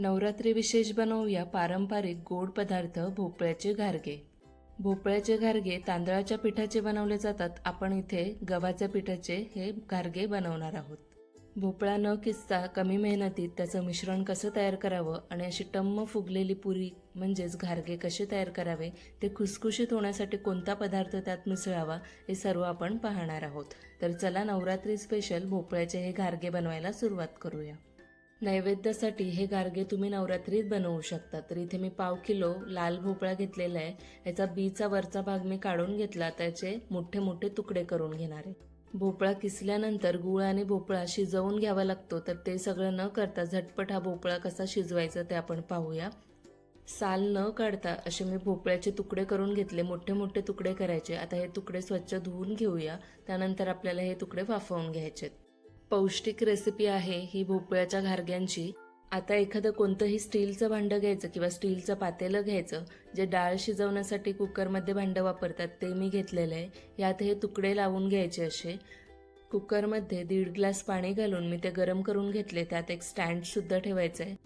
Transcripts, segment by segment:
नवरात्री विशेष बनवूया पारंपरिक गोड पदार्थ भोपळ्याचे घारगे. भोपळ्याचे घारगे तांदळाच्या पिठाचे बनवले जातात. आपण इथे गव्हाच्या पिठाचे हे घारगे बनवणार आहोत. भोपळा न किसता कमी मेहनतीत त्याचं मिश्रण कसं तयार करावं आणि अशी टम्म फुगलेली पुरी म्हणजेच घारगे कसे तयार करावे ते खुसखुशीत होण्यासाठी कोणता पदार्थ त्यात मिसळावा हे सर्व आपण पाहणार आहोत. तर चला नवरात्री स्पेशल भोपळ्याचे हे घारगे बनवायला सुरुवात करूया. नैवेद्यासाठी हे गारगे तुम्ही नवरात्रीत बनवू शकता. तर इथे मी पाव किलो लाल भोपळा घेतलेला आहे. याचा बीचा वरचा भाग मी काढून घेतला. त्याचे मोठे मोठे तुकडे करून घेणार आहे. भोपळा किसल्यानंतर गुळ आणि भोपळा शिजवून घ्यावा लागतो. तर ते सगळं न करता झटपट हा भोपळा कसा शिजवायचा ते आपण पाहूया. साल न काढता असे मी भोपळ्याचे तुकडे करून घेतले. मोठे मोठे तुकडे करायचे. आता हे तुकडे स्वच्छ धुवून घेऊया. त्यानंतर आपल्याला हे तुकडे वाफवून घ्यायचे पौष्टिक रेसिपी आहे ही भोपळ्याच्या घारग्यांची. आता एखादं कोणतंही स्टीलचं भांडं घ्यायचं किंवा स्टीलचं पातेलं घ्यायचं जे डाळ शिजवण्यासाठी कुकरमध्ये भांडं वापरतात ते मी घेतलेलं आहे. यात हे तुकडे लावून घ्यायचे असे. कुकरमध्ये दीड ग्लास पाणी घालून मी ते गरम करून घेतले त्यात एक स्टँडसुद्धा ठेवायचं आहे.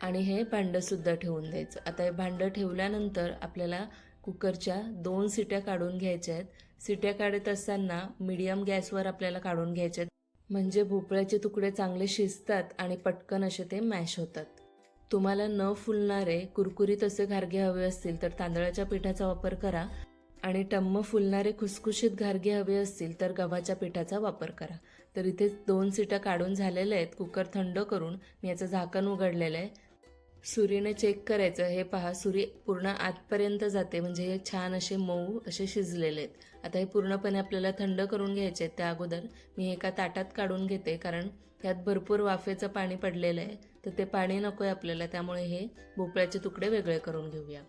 आणि हे भांडंसुद्धा ठेवून द्यायचं. आता हे भांडं ठेवल्यानंतर आपल्याला कुकरच्या दोन सिट्या काढून घ्यायच्या आहेत. सिट्या काढत असताना मीडियम गॅसवर आपल्याला काढून घ्यायच्या आहेत. म्हणजे भोपळ्याचे तुकडे चांगले शिजतात आणि पटकन असे ते मॅश होतात. तुम्हाला न फुलणारे कुरकुरीत असे घारगे हवे असतील तर तांदळाच्या पिठाचा वापर करा आणि टम्म फुलणारे खुसखुशीत घारगे हवे असतील तर गव्हाच्या पिठाचा वापर करा. तर इथे दोन सिटा काढून झालेल्या आहेत. कुकर थंड करून मी याचं झाकण उघडलेलं आहे. सुरीने चेक करायचं. हे पहा सुरी पूर्ण आतपर्यंत जाते. म्हणजे हे छान असे मऊ असे शिजलेले आहेत. आता हे पूर्णपणे आपल्याला थंड करून घ्यायचे आहेत. त्या अगोदर मी एका ताटात काढून घेते कारण त्यात भरपूर वाफेचं पाणी पडलेलं आहे. तर ते पाणी नको आहे आपल्याला त्यामुळे हे भोपळ्याचे तुकडे वेगळे करून घेऊया.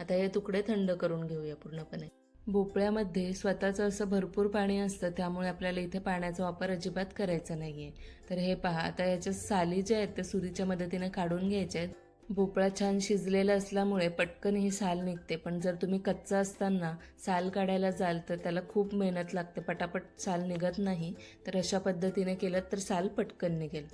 आता हे तुकडे थंड करून घेऊया पूर्णपणे. भोपळ्यामध्ये स्वतःचं असं भरपूर पाणी असतं त्यामुळे आपल्याला इथे पाण्याचा वापर अजिबात करायचा नाही आहे तर हे पहा आता याच्या साली ज्या आहेत त्या सुरीच्या मदतीने काढून घ्यायचे आहेत. भोपळा छान शिजलेला असल्यामुळे पटकन ही साल निघते. पण जर तुम्ही कच्चा असताना साल काढायला जाल तर त्याला खूप मेहनत लागते. पटापट साल निघत नाही. तर अशा पद्धतीने केलं तर साल पटकन निघेल.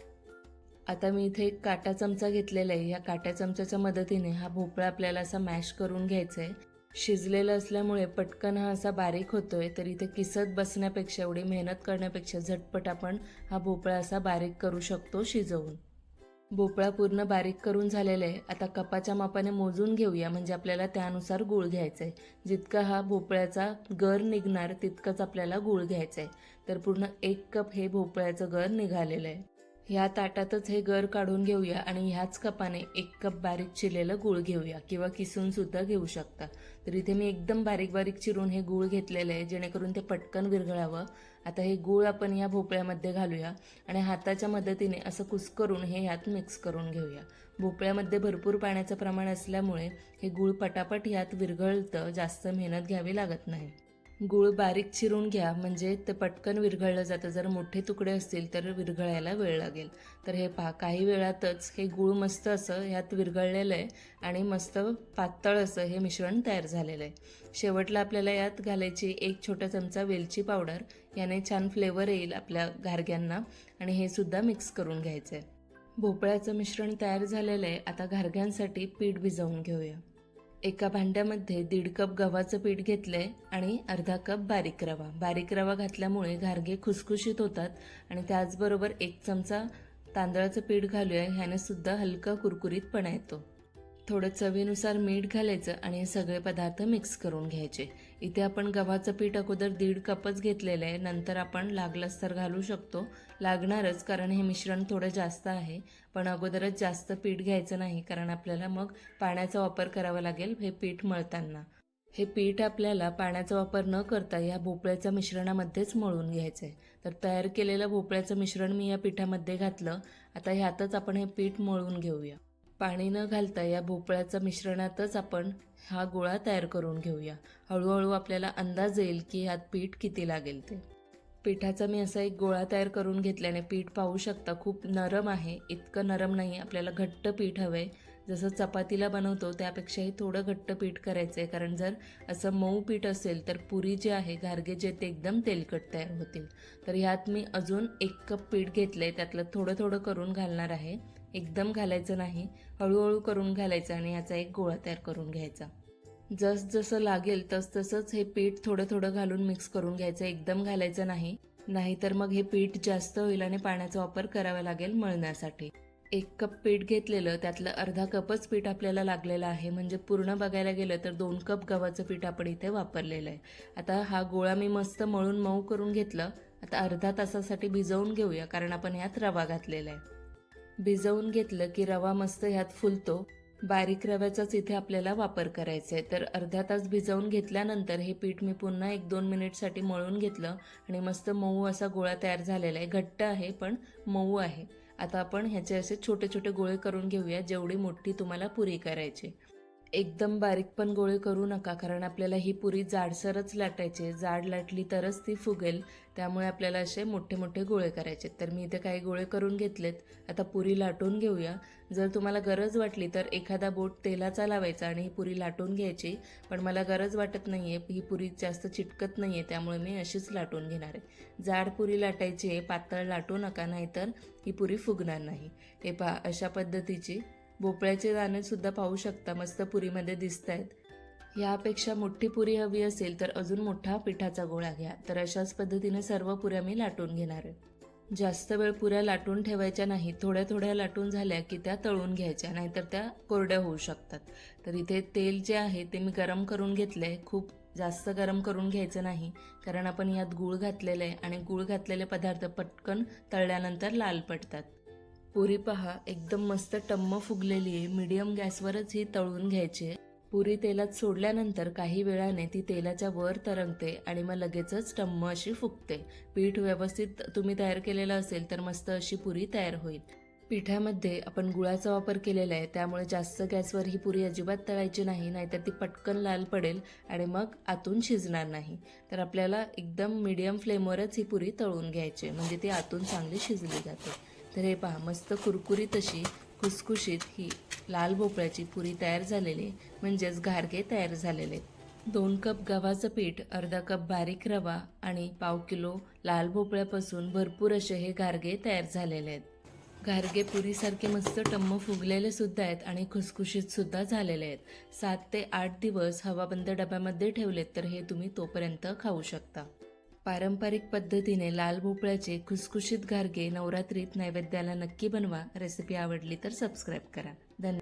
आता मी इथे एक काटा चमचा घेतलेला आहे. या काट्या चमच्याच्या मदतीने हा भोपळा आपल्याला असा मॅश करून घ्यायचा आहे शिजलेलं असल्यामुळे पटकन हा असा बारीक होतोय. तर इथे किसत बसण्यापेक्षा एवढी मेहनत करण्यापेक्षा झटपट आपण हा भोपळा असा बारीक करू शकतो शिजवून. भोपळा पूर्ण बारीक करून झालेला आहे. आता कपाच्या मापाने मोजून घेऊया. म्हणजे आपल्याला त्यानुसार गूळ घ्यायचा आहे जितका हा भोपळ्याचा गर निघणार तितकंच आपल्याला गूळ घ्यायचा आहे तर पूर्ण एक कप हे भोपळ्याचं गर निघालेलं आहे. ह्या ताटातच हे गर काढून घेऊया आणि ह्याच कपाने एक कप बारीक चिरलेलं गूळ घेऊया किंवा किसून सुद्धा घेऊ शकता. तर इथे मी एकदम बारीक बारीक चिरून हे गूळ घेतलेलं आहे जेणेकरून ते पटकन विरघळावं. आता हे गूळ आपण या भोपळ्यामध्ये घालूया आणि हाताच्या मदतीने असं कुस्करून हे ह्यात मिक्स करून घेऊया. भोपळ्यामध्ये भरपूर पाण्याचं प्रमाण असल्यामुळे हे गूळ पटापट ह्यात विरघळतं जास्त मेहनत घ्यावी लागत नाही. गूळ बारीक चिरून घ्या. म्हणजे ते पटकन विरघळलं जातं. जर मोठे तुकडे असतील तर विरघळायला वेळ लागेल. तर हे पहा काही वेळातच हे गूळ मस्त असं ह्यात विरघळलेलं आहे आणि मस्त पातळ असं हे मिश्रण तयार झालेलं आहे. शेवटला आपल्याला यात घालायची एक छोटा चमचा वेलची पावडर. याने छान फ्लेवर येईल आपल्या घारग्यांना आणि हे सुद्धा मिक्स करून घ्यायचं आहे भोपळ्याचं मिश्रण तयार झालेलं आहे. आता घारग्यांसाठी पीठ भिजवून घेऊया. एका भांड्यामध्ये दीड कप गव्हाचं पीठ घेतलंय आणि अर्धा कप बारीक रवा. बारीक रवा घातल्यामुळे घारगे खुसखुशीत होतात आणि त्याचबरोबर एक चमचा तांदळाचं पीठ घालूया ह्याने सुद्धा हलका कुरकुरीतपणा येतो. थोडं चवीनुसार मीठ घालायचं आणि हे सगळे पदार्थ मिक्स करून घ्यायचे. इथे आपण गव्हाचं पीठ अगोदर दीड कपच घेतलेलं आहे. नंतर आपण लागलंच तर घालू शकतो. लागणारच कारण हे मिश्रण थोडं जास्त आहे. पण अगोदरच जास्त पीठ घ्यायचं नाही कारण आपल्याला मग पाण्याचा वापर करावा लागेल हे पीठ मळताना. हे पीठ आपल्याला पाण्याचा वापर न करता या भोपळ्याच्या मिश्रणामध्येच मळून घ्यायचं आहे तर तयार केलेलं भोपळ्याचं मिश्रण मी या पिठामध्ये घातलं. आता ह्यातच आपण हे पीठ मळून घेऊया. पाणी न घालता या भोपळ्याच्या मिश्रणातच आपण हा गोळा तयार करून घेऊया. हळूहळू आपल्याला अंदाज येईल की ह्यात पीठ किती लागेल ते. पिठाचा मी असा एक गोळा तयार करून घेतल्याने पीठ पाहू शकता खूप नरम आहे. इतकं नरम नाही आपल्याला घट्ट पीठ हवं आहे जसं चपातीला बनवतो त्यापेक्षाही थोडं घट्ट पीठ करायचं आहे कारण जर असं मऊ पीठ असेल तर पुरी जे आहे घारगे जे ते एकदम तेलकट तयार होतील. तर ह्यात मी अजून एक कप पीठ घेतलं आहे त्यातलं थोडं थोडं करून घालणार आहे. एकदम घालायचं नाही हळूहळू करून घालायचं आणि याचा एक गोळा तयार करून घ्यायचा. जसजसं लागेल तस तसंच हे पीठ थोडं थोडं घालून मिक्स करून घ्यायचं एकदम घालायचं नाही. नाहीतर मग हे पीठ जास्त होईल आणि पाण्याचा वापर करावा लागेल मळण्यासाठी. एक कप पीठ घेतलेलं त्यातलं अर्धा कपच पीठ आपल्याला लागलेलं आहे. म्हणजे पूर्ण बघायला गेलं तर दोन कप गव्हाचं पीठ आपण इथे वापरलेलं आहे. आता हा गोळा मी मस्त मळून मऊ करून घेतलं. आता अर्धा तासासाठी भिजवून घेऊया कारण आपण ह्यात रवा घातलेला आहे. भिजवून घेतलं की रवा मस्त ह्यात फुलतो. बारीक रव्याचाच इथे आपल्याला वापर करायचा आहे तर अर्ध्या तास भिजवून घेतल्यानंतर हे पीठ मी पुन्हा एक दोन मिनिटसाठी मळून घेतलं आणि मस्त मऊ असा गोळा तयार झालेला आहे. घट्ट आहे पण मऊ आहे. आता आपण ह्याचे असे छोटे छोटे गोळे करून घेऊया जेवढी मोठी तुम्हाला पुरी करायची एकदम बारीक पण गोळे करू नका कारण आपल्याला ही पुरी जाडसरच लाटायची जाड लाटली तरच ती फुगेल त्यामुळे आपल्याला असे मोठे मोठे गोळे करायचे तर मी इथे काही गोळे करून घेतलेत. आता पुरी लाटून घेऊया. जर तुम्हाला गरज वाटली तर एखादा बोट तेलाचा लावायचा आणि ही पुरी लाटून घ्यायची. पण मला गरज वाटत नाही आहे ही पुरी जास्त चिटकत नाही आहे त्यामुळे मी अशीच लाटून घेणार आहे. जाड पुरी लाटायची आहे पातळ लाटू नका नाहीतर ही पुरी फुगणार नाही. हे पहा अशा पद्धतीची भोपळ्याचे दाणे सुद्धा पाहू शकता मस्त पुरीमध्ये दिसत आहेत यापेक्षा मोठी पुरी हवी असेल तर अजून मोठा पिठाचा गोळा घ्या. तर अशाच पद्धतीने सर्व पुऱ्या मी लाटून घेणार आहे. जास्त वेळ पुऱ्या लाटून ठेवायच्या नाही थोड्या थोड्या लाटून झाल्या की त्या तळून घ्यायच्या नाहीतर त्या कोरड्या होऊ शकतात. तर इथे तेल जे आहे ते मी गरम करून घेतलं आहे खूप जास्त गरम करून घ्यायचं नाही कारण आपण यात गूळ घातलेलं आहे आणि गूळ घातलेले पदार्थ पटकन तळल्यानंतर लाल पडतात. पुरी पहा एकदम मस्त टम्म फुगलेली आहे. मीडियम गॅसवरच ही तळून घ्यायची आहे. पुरी तेलात सोडल्यानंतर काही वेळाने ती तेलाच्या वर तरंगते आणि मग लगेचच टम्म अशी फुगते. पीठ व्यवस्थित तुम्ही तयार केलेलं असेल तर मस्त अशी पुरी तयार होईल. पिठामध्ये आपण गुळाचा वापर केलेला आहे त्यामुळे जास्त गॅसवर ही पुरी अजिबात तळायची नाही नाहीतर ती पटकन लाल पडेल आणि मग आतून शिजणार नाही. तर आपल्याला एकदम मीडियम फ्लेमवरच ही पुरी तळून घ्यायची म्हणजे ती आतून चांगली शिजली जाते. तर हे पहा मस्त कुरकुरीत अशी खुसखुशीत ही लाल भोपळ्याची पुरी तयार झालेली आहे म्हणजेच घारगे तयार झालेले. आहेत दोन कप गव्हाचं पीठ अर्धा कप बारीक रवा आणि पाव किलो लाल भोपळ्यापासून भरपूर असे हे घारगे तयार झालेले आहेत. घारगे पुरीसारखे मस्त टम्म फुगलेले सुद्धा आहेत आणि खुसखुशीत सुद्धा झालेले आहेत. सात ते आठ दिवस हवाबंद डब्यामध्ये ठेवलेत तर हे तुम्ही तोपर्यंत खाऊ शकता. पारंपरिक पद्धतीने लाल भोपळ्याचे खुसखुशीत घारगे नवरात्रीत नैवेद्याला नक्की बनवा. रेसिपी आवडली तर सबस्क्राईब करा.